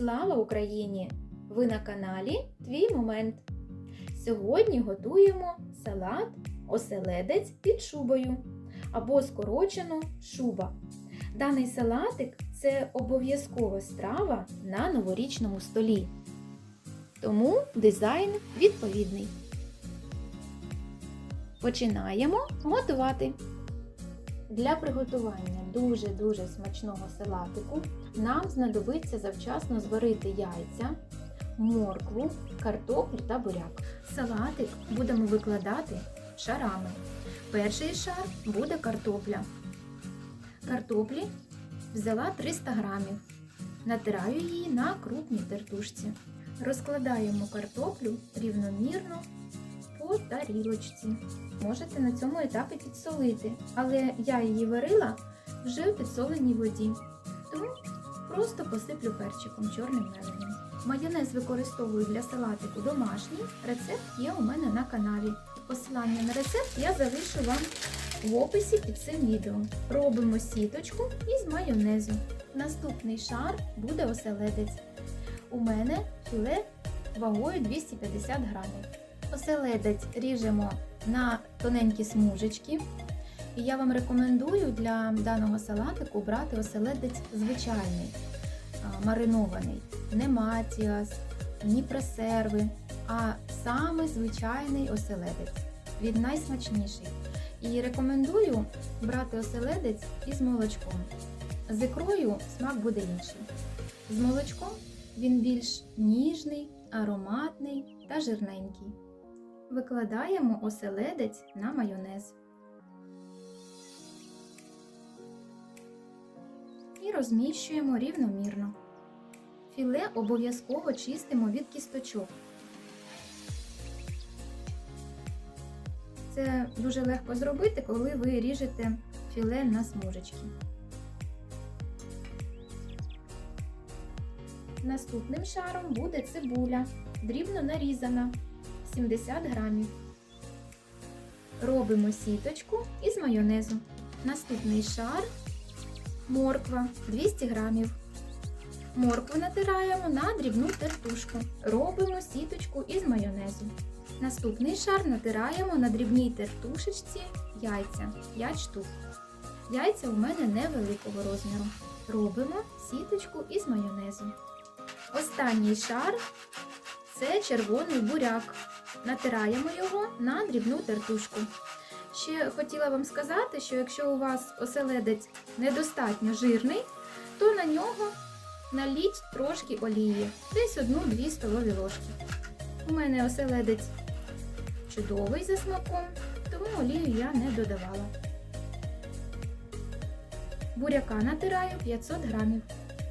Слава Україні! Ви на каналі Твій Момент. Сьогодні готуємо салат оселедець під шубою або скорочено шуба. Даний салатик це обов'язкова страва на новорічному столі. Тому дизайн відповідний. Починаємо готувати. Для приготування дуже-дуже смачного салатику нам знадобиться завчасно зварити яйця, моркву, картоплю та буряк. Салатик будемо викладати шарами. Перший шар буде картопля. Картоплі взяла 300 грамів. Натираю її на крупній тертушці. Розкладаємо картоплю рівномірно тарілочці. Можете на цьому етапі підсолити, але я її варила вже в підсоленій воді, тому просто посиплю перчиком чорним меленим. Майонез використовую для салатику домашній. Рецепт є у мене на каналі. Посилання на рецепт я залишу вам в описі під цим відео. Робимо сіточку із майонезу. Наступний шар буде оселедець. У мене філе вагою 250 грамів. Оселедець ріжемо на тоненькі смужечки. І я вам рекомендую для даного салатику брати оселедець звичайний, маринований. Не матіас, ні пресерви, а саме звичайний оселедець. Він найсмачніший. І рекомендую брати оселедець із молочком. З ікрою смак буде інший. З молочком він більш ніжний, ароматний та жирненький. Викладаємо оселедець на майонез. І розміщуємо рівномірно. Філе обов'язково чистимо від кісточок. Це дуже легко зробити, коли ви ріжете філе на смужечки. Наступним шаром буде цибуля, дрібно нарізана 70 грамів. Робимо сіточку із майонезу. Наступний шар морква 200 грамів. Моркву натираємо на дрібну тертушку. Робимо сіточку із майонезу. Наступний шар натираємо на дрібній тертушечці яйця 5 штук. Яйця у мене невеликого розміру. Робимо сіточку із майонезу. Останній шар це червоний буряк. Натираємо його на дрібну тертушку. Ще хотіла вам сказати, що якщо у вас оселедець недостатньо жирний, то на нього наліть трошки олії, десь 1-2 столові ложки. У мене оселедець чудовий за смаком, тому олію я не додавала. Буряка натираю 500 грамів.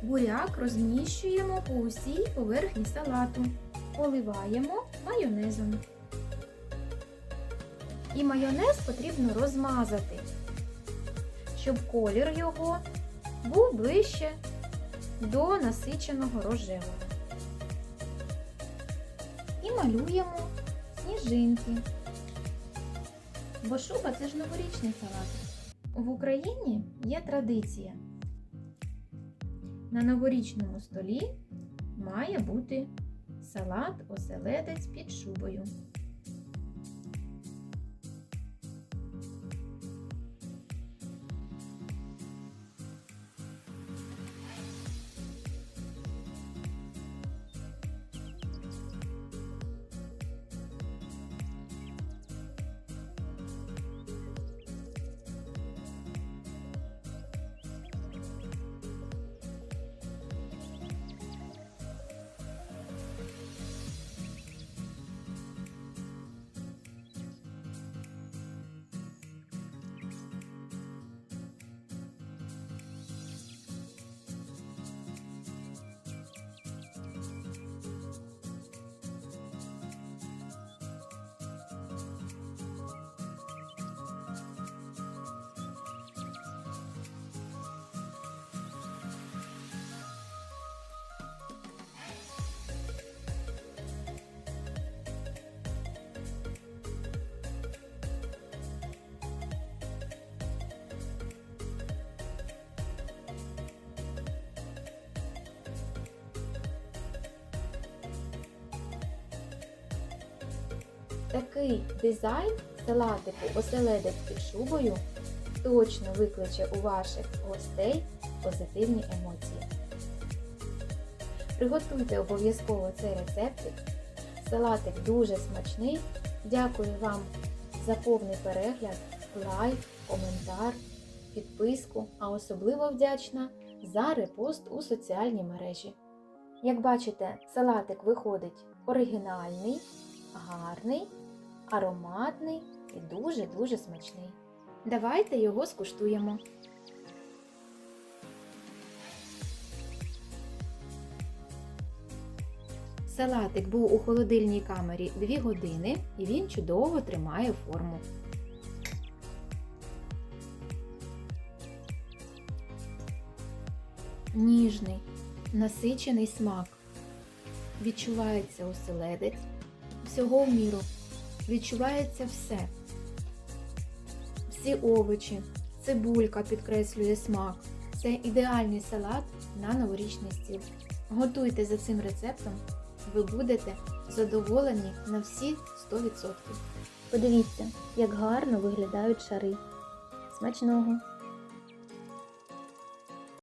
Буряк розміщуємо по усій поверхні салату. Поливаємо майонезом. І майонез потрібно розмазати, щоб колір його був ближче до насиченого рожевого. І малюємо сніжинки. Бо шуба це ж новорічний салат. В Україні є традиція. На новорічному столі має бути салат оселедець під шубою. Такий дизайн салатику оселедець під шубою точно викличе у ваших гостей позитивні емоції. Приготуйте обов'язково цей рецептик. Салатик дуже смачний. Дякую вам за повний перегляд, лайк, коментар, підписку, а особливо вдячна за репост у соціальні мережі. Як бачите, салатик виходить оригінальний, гарний, ароматний і дуже-дуже смачний. Давайте його скуштуємо. Салатик був у холодильній камері 2 години і він чудово тримає форму. Ніжний, насичений смак. Відчувається оселедець, всього в міру. Відчувається все. Всі овочі, цибулька підкреслює смак. Це ідеальний салат на новорічний стіл. Готуйте за цим рецептом, ви будете задоволені на всі 100%. Подивіться, як гарно виглядають шари. Смачного!